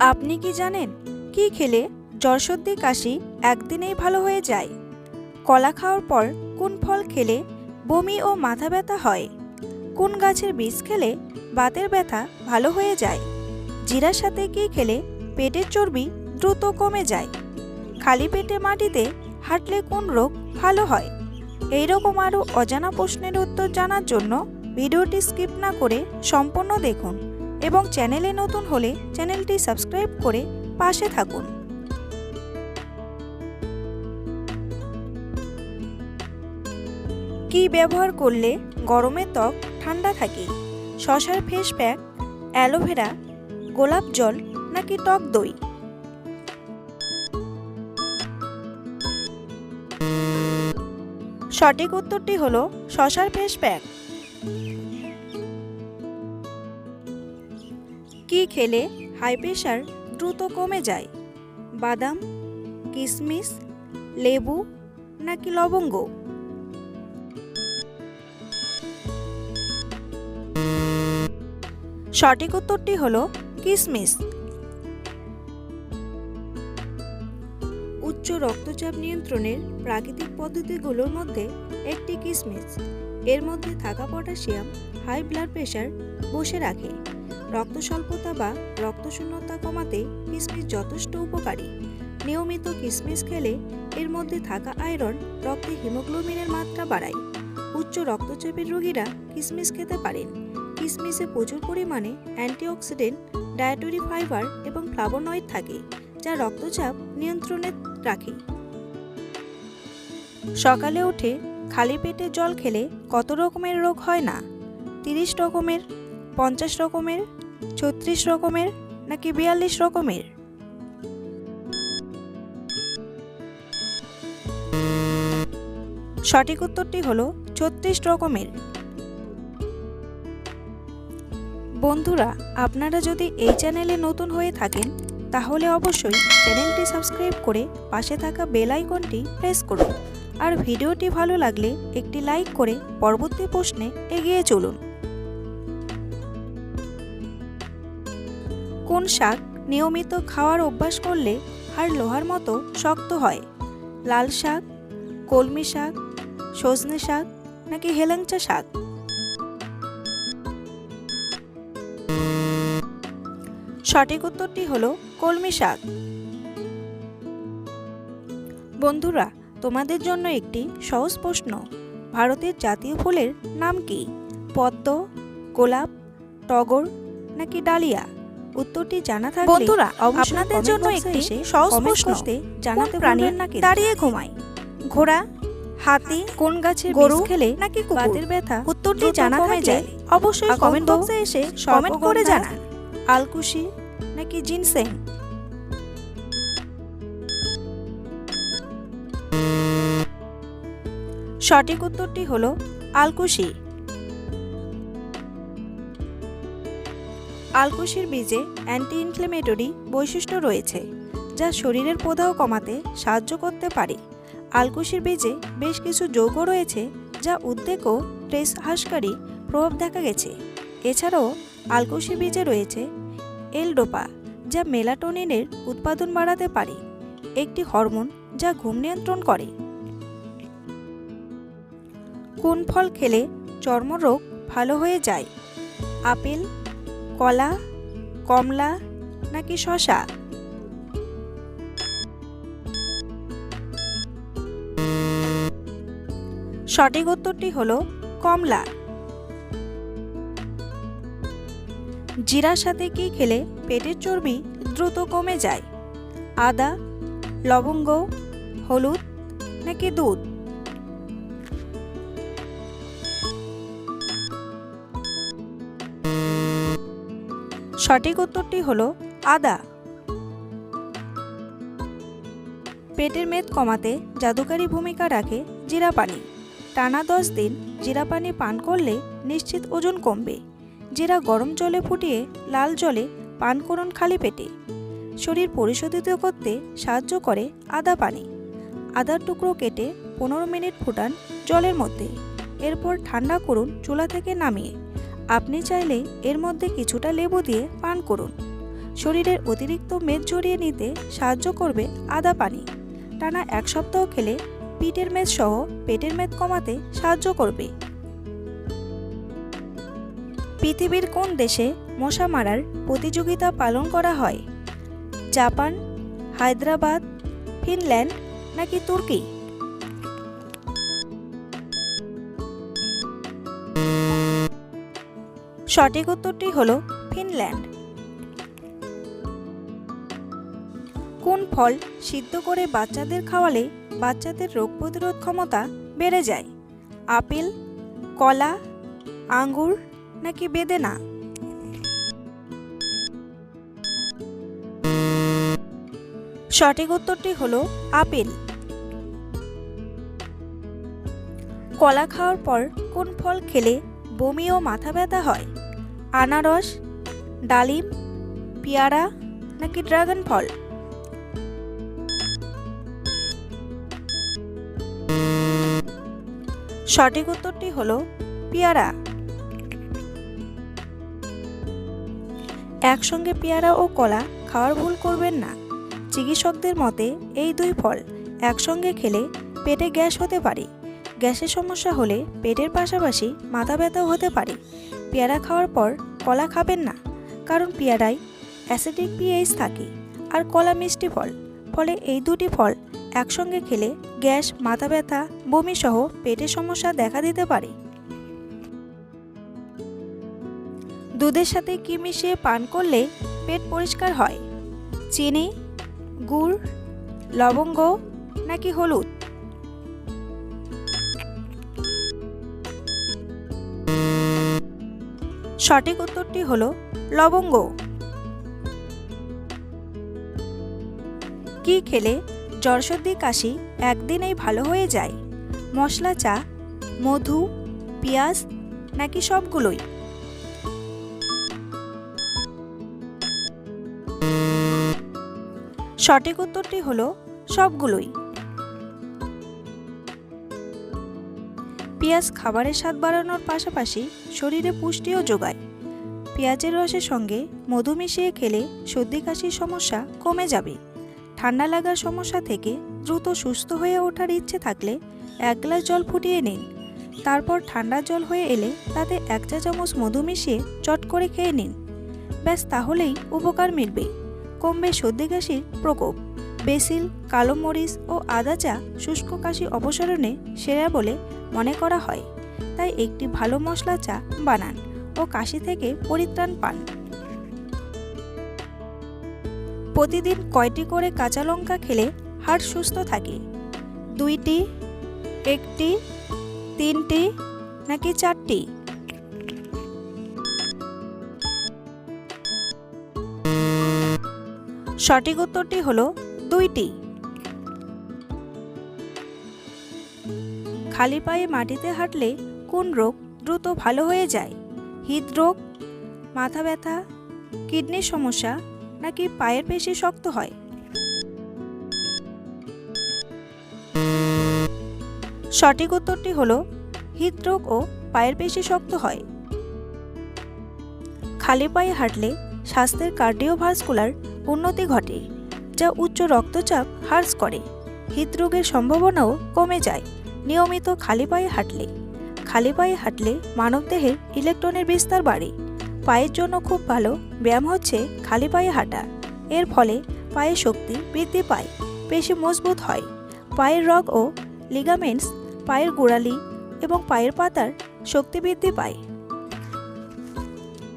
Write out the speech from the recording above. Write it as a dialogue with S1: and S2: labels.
S1: আপনি কি জানেন, কি খেলে জ্বর সর্দি কাশি একদিনেই ভালো হয়ে যায়? কলা খাওয়ার পর কোন ফল খেলে বমি ও মাথা ব্যথা হয়? কোন গাছের বীজ খেলে বাতের ব্যথা ভালো হয়ে যায়? জিরার সাথে কি খেলে পেটের চর্বি দ্রুত কমে যায়? খালি পেটে মাটিতে হাঁটলে কোন রোগ ভালো হয়? এই রকম আরও অজানা প্রশ্নের উত্তর জানার জন্য ভিডিওটি স্কিপ না করে সম্পূর্ণ দেখুন। এবং চ্যানেলে নতুন হলে চ্যানেলটি সাবস্ক্রাইব করে পাশে থাকুন। কি ব্যবহার করলে গরমে ত্বক ঠান্ডা থাকে? শশার ফেস প্যাক, অ্যালোভেরা, গোলাপ জল নাকি টক দই? সঠিক উত্তরটি হলো শশার ফেস প্যাক। কি খেলে হাই প্রেশার দ্রুত কমে যায়? বাদাম কিশমিশ লেবু নাকি লবঙ্গ? সঠিক উত্তরটি হল কিশমিশ উচ্চ রক্তচাপ নিয়ন্ত্রণের প্রাকৃতিক পদ্ধতিগুলোর মধ্যে একটি কিশমিশ এর মধ্যে থাকা পটাশিয়াম, হাই ব্লাড প্রেশার বসে রাখে। রক্ত স্বল্পতা বা রক্তশূন্যতা কমাতে কিশমিশ যথেষ্ট উপকারী। নিয়মিত কিশমিশ খেলে এর মধ্যে থাকা আয়রন রক্তে হিমোগ্লোবিনের মাত্রা বাড়ায়। উচ্চ রক্তচাপের রোগীরা কিশমিশ খেতে পারেন। কিশমিশে প্রচুর পরিমাণে অ্যান্টিঅক্সিডেন্ট, ডায়েটরি ফাইবার এবং ফ্লাভোনয়েড থাকে, যা রক্তচাপ নিয়ন্ত্রণে রাখে। সকালে উঠে খালি পেটে জল খেলে কত রকমের রোগ হয় না? তিরিশ রকমের, পঞ্চাশ রকমের ছত্রিশ রকমের নাকি বিয়াল্লিশ রকমের? সঠিক উত্তরটি হলো ছত্রিশ রকমের। বন্ধুরা, আপনারা যদি এই চ্যানেলে নতুন হয়ে থাকেন, তাহলে অবশ্যই চ্যানেলটি সাবস্ক্রাইব করে পাশে থাকা বেল আইকনটি প্রেস করুন। আর ভিডিওটি ভালো লাগলে একটি লাইক করে পরবর্তী প্রশ্নে এগিয়ে চলুন। কোন শাক নিয়মিত খাওয়ার অভ্যাস করলে আর লোহার মতো শক্ত হয়? লাল শাক, কলমি শাক, সজনে শাক নাকি হেলেঞ্চা শাক? সঠিক উত্তরটি হলো কলমি শাক। বন্ধুরা, তোমাদের জন্য একটি সহজ প্রশ্ন। ভারতের জাতীয় ফুলের নাম কি? পদ্ম, গোলাপ, টগর নাকি ডালিয়া? উত্তরটি জানা থাকলে
S2: বন্ধুরা,
S1: আপনাদের জন্য একটি
S2: সহজ প্রশ্ন।
S1: জানাতে প্রাণীর নাকি দাঁড়িয়ে ঘুমায়? ঘোড়া হাতি কোন গাছের
S2: গরু
S1: খেলে
S2: নাকি কুকুর?
S1: বাতের ব্যথা?
S2: উত্তরটি জানা থাকলে
S1: যায়। অবশ্যই
S2: কমেন্ট বক্সে
S1: এসে কমেন্ট
S2: করে
S1: জানান। আলকুশি নাকি জিনসেং সঠিক উত্তরটি হলো আলকুশি। আলকুশির বীজে অ্যান্টি ইনফ্লেমেটরি বৈশিষ্ট্য রয়েছে, যা শরীরের প্রদাহ কমাতে সাহায্য করতে পারে। আলকুশির বীজে বেশ কিছু যৌগ রয়েছে, যা উদ্বেগ ও স্ট্রেস হ্রাসকারী প্রভাব দেখা গেছে। এছাড়াও আলকুশি বীজে রয়েছে এলডোপা যা মেলাটোনিনের উৎপাদন বাড়াতে পারে, একটি হরমোন যা ঘুম নিয়ন্ত্রণ করে। কোন ফল খেলে চর্মরোগ ভালো হয়ে যায়? আপেল কলা, কমলা নাকি শশা সঠিক উত্তরটি হল কমলা। জিরার সাথে কি খেলে পেটের চর্বি দ্রুত কমে যায়? আদা, লবঙ্গ, হলুদ নাকি দুধ? সঠিক উত্তরটি হলো আদা। পেটের মেদ কমাতে জাদুকারী ভূমিকা রাখে জিরা পানি টানা দশ দিন জিরা পানি পান করলে নিশ্চিত ওজন কমবে। জিরা গরম জলে ফুটিয়ে লাল জলে পান করুন খালি পেটে। শরীর পরিশোধিত করতে সাহায্য করে আদা পানি। আদার টুকরো কেটে পনেরো মিনিট ফুটান জলের মধ্যে। এরপর ঠান্ডা করুন চুলা থেকে নামিয়ে। আপনি চাইলে এর মধ্যে কিছুটা লেবু দিয়ে পান করুন। শরীরের অতিরিক্ত মেদ ঝরিয়ে নিতে সাহায্য করবে আদা পানি। টানা এক সপ্তাহ খেলে পিঠের মেদ সহ পেটের মেদ কমাতে সাহায্য করবে। পৃথিবীর কোন দেশে মশা মারার প্রতিযোগিতা পালন করা হয়? জাপান, হায়দ্রাবাদ, ফিনল্যান্ড নাকি তুর্কি? সঠিক উত্তরটি হল ফিনল্যান্ড। কোন ফল সিদ্ধ করে বাচ্চাদের খাওয়ালে বাচ্চাদের রোগ প্রতিরোধ ক্ষমতা বেড়ে যায়? আপেল, কলা, আঙ্গুর নাকি বেদেনা? সঠিক উত্তরটি হল আপেল। কলা খাওয়ার পর কোন ফল খেলে বমি ও মাথা ব্যথা হয়? আনারস, ডালিম, পেয়ারা নাকি ড্রাগন ফল? সঠিক উত্তরটি হলো পেয়ারা। একসঙ্গে পেয়ারা ও কলা খাওয়ার ভুল করবেন না। চিকিৎসকদের মতে এই দুই ফল একসঙ্গে খেলে পেটে গ্যাস হতে পারে। গ্যাসের সমস্যা হলে পেটের পাশাপাশি মাথা ব্যথাও হতে পারে। পেয়ারা খাওয়ার পর কলা খাবেন না, কারণ পেয়ারায় অ্যাসিডিক পিএইচ থাকে আর কলা মিষ্টি ফল। ফলে এই দুটি ফল একসঙ্গে খেলে গ্যাস, মাথা ব্যথা বমি সহ পেটের সমস্যা দেখা দিতে পারে। দুধের সাথে কি মিশিয়ে পান করলে পেট পরিষ্কার হয়? চিনি, গুড়, লবঙ্গ নাকি হলুদ? সঠিক উত্তরটি হল লবঙ্গ। কি খেলে জ্বরসর্দি কাশি একদিনেই ভালো হয়ে যায়? মশলা, চা, মধু, পেঁয়াজ নাকি সবগুলোই? সঠিক উত্তরটি হলো সবগুলোই। পেঁয়াজ খাবারের স্বাদ বাড়ানোর পাশাপাশি শরীরে পুষ্টিও যোগায়। পেঁয়াজের রসের সঙ্গে মধু মিশিয়ে খেলে সর্দি কাশির সমস্যা কমে যাবে। ঠান্ডা লাগার সমস্যা থেকে দ্রুত সুস্থ হয়ে ওঠার ইচ্ছে থাকলে এক গ্লাস জল ফুটিয়ে নিন। তারপর ঠান্ডা জল হয়ে এলে তাতে এক চা চামচ মধু মিশিয়ে চট করে খেয়ে নিন। ব্যাস তাহলেই উপকার মিলবে। কমবে সর্দি কাশির প্রকোপ। বেসিল, কালো মরিচ ও আদা চা শুষ্ক কাশি অপসারণে সেরা বলে মনে করা হয়। তাই একটি ভালো মশলা চা বানান ও কাশি থেকে পরিত্রাণ পান। প্রতিদিন কয়টি করে কাঁচা লঙ্কা খেলে হাড় সুস্থ থাকে? দুইটি, একটি, তিনটি নাকি চারটি? সঠিক উত্তরটি হলো দুইটি। খালি পায়ে মাটিতে হাঁটলে কোন রোগ দ্রুত ভালো হয়ে যায়? হৃদরোগ, মাথা ব্যথা, কিডনির সমস্যা নাকি পায়ের পেশি শক্ত হয়? সঠিক উত্তরটি হলো, হৃদরোগ ও পায়ের পেশি শক্ত হয়। খালি পায়ে হাঁটলে স্বাস্থ্যের কার্ডিওভাস্কুলার উন্নতি ঘটে। যা উচ্চ রক্তচাপ হ্রাস করে। হৃদরোগের সম্ভাবনাও কমে যায়। নিয়মিত খালি পায়ে হাঁটলে। খালি পায়ে হাঁটলে মানবদেহের ইলেকট্রনের বিস্তার বাড়ে। পায়ের জন্য খুব ভালো ব্যায়াম হচ্ছে খালি পায়ে হাঁটা। এর ফলে পায়ের শক্তি বৃদ্ধি পায়, পেশি মজবুত হয়। পায়ের রগ ও লিগামেন্টস পায়ের গোড়ালি এবং পায়ের পাতার শক্তি বৃদ্ধি পায়।